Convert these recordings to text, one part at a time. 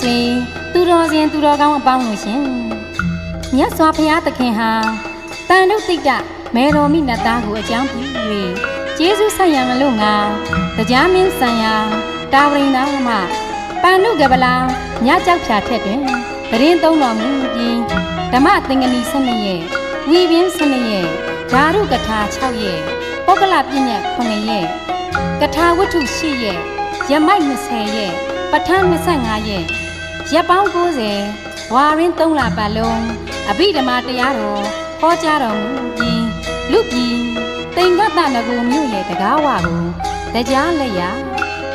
ဆွေသူတော်စင်သူတော်ကောင်းအပေါင်းလို့ရှင်မြတ်စွာဘုရားသခင်ဟာတန်တုတ်တိတ်တမေတော်မိနတ်သားကိုအကြောင်းပြု၍ကျေးဇူးဆက်ရန်လို့ငါတရားမင်းဆံယာတာဝရိန်သားမှပန္နုကပလာမြကြောက်ဖြာထက်တွင်တရင်သုံးတော်မူပြီးဓမ္မသင်္ကနီ12ရဲ့ဝီပင်း12ရဲ့ဓာရုကထာ6ရဲ့ပုဂ္ဂလပြည့်ညက်9ရဲ့ကထာဝတ္ထု10ရဲ့ရမိုက်20ရဲ့ပဋ္ဌာန်း25ရဲ့ ရက်ပေါင်း90ဝါရင်း3လပတ်လုံးအဘိဓမ္မာတရားတော်ဟောကြားတော်မူပြီးလူပြည်တိန်ကတနဂုမြို့ရဲ့တကားဝကိုတရားလက်ရ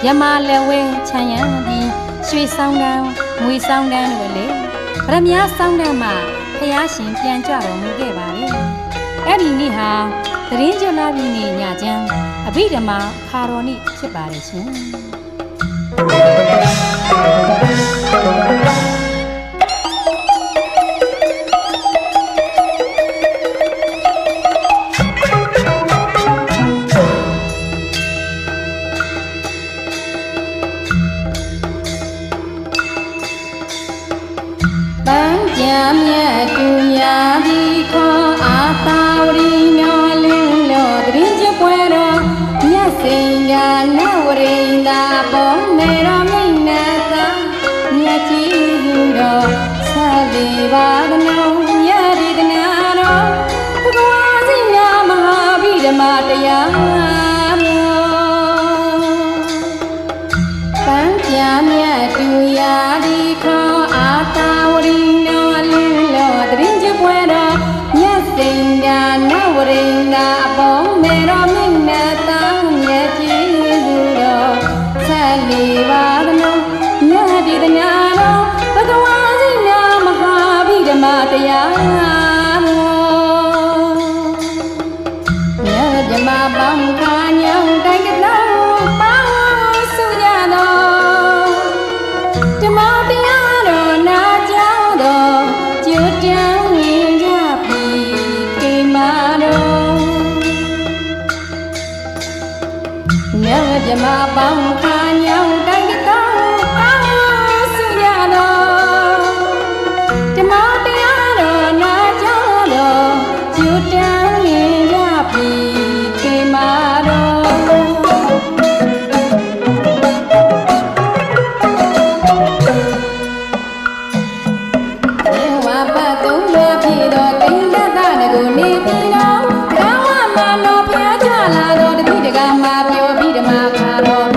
ယမလက်ဝဲခြံရံပြီးရွှေဆောင်တန်းငွေဆောင်တန်းတို့လေဗရမ ्या ဆောင်တန်းမှာဖះရှင်ပြန်ကြတော်မူခဲ့ပါလေအဲ့ဒီနေ့ဟာသတင်းကြလာပြီးနေ့ညချမ်းအဘိဓမ္မာခါတော်နေ့ဖြစ်ပါတယ်ရှင် ပန်းကြံမြ မြတ်ကြီးသူတော်ဆက်လီပါကနော မြမပေါင်းခါညောင်းတိုက်ကလုံးပေါင်းစုကြတော်ဓမ္မတရားတော်နာကြောင်းတော်ကျွတ်တန်းဝင်ကြပြီကေမာတော်မြတ်မြမပေါင်းခါညောင်း မ္